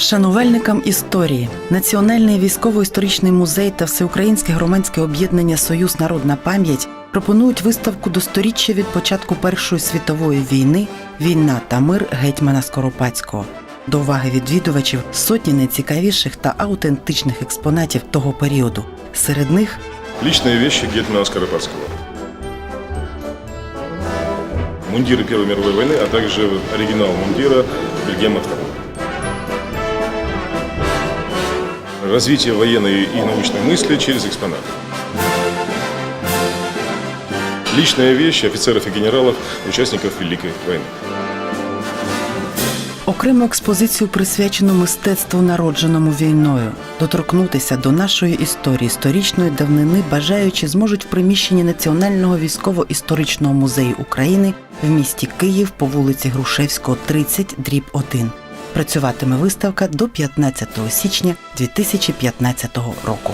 Шанувальникам історії Національний військово-історичний музей та Всеукраїнське громадське об'єднання Союз Народна пам'ять пропонують виставку до сторіччя від початку Першої світової війни Війна та мир гетьмана Скоропадського. До уваги відвідувачів сотні найцікавіших та аутентичних експонатів того періоду. Серед них Личные вещи Гетмана Скоропадского. Мундиры Первой мировой войны, а также оригинал мундира Вильгельма II. Развитие военной и научной мысли через экспонат. Личная вещь офицеров и генералов, участников Великой войны. окрему експозицію присвячену мистецтву, народженому війною. Доторкнутися до нашої історії сторічної давнини бажаючи зможуть в приміщенні Національного військово-історичного музею України в місті Київ по вулиці Грушевського, 30, дріб 1. Працюватиме виставка до 15 січня 2015 року.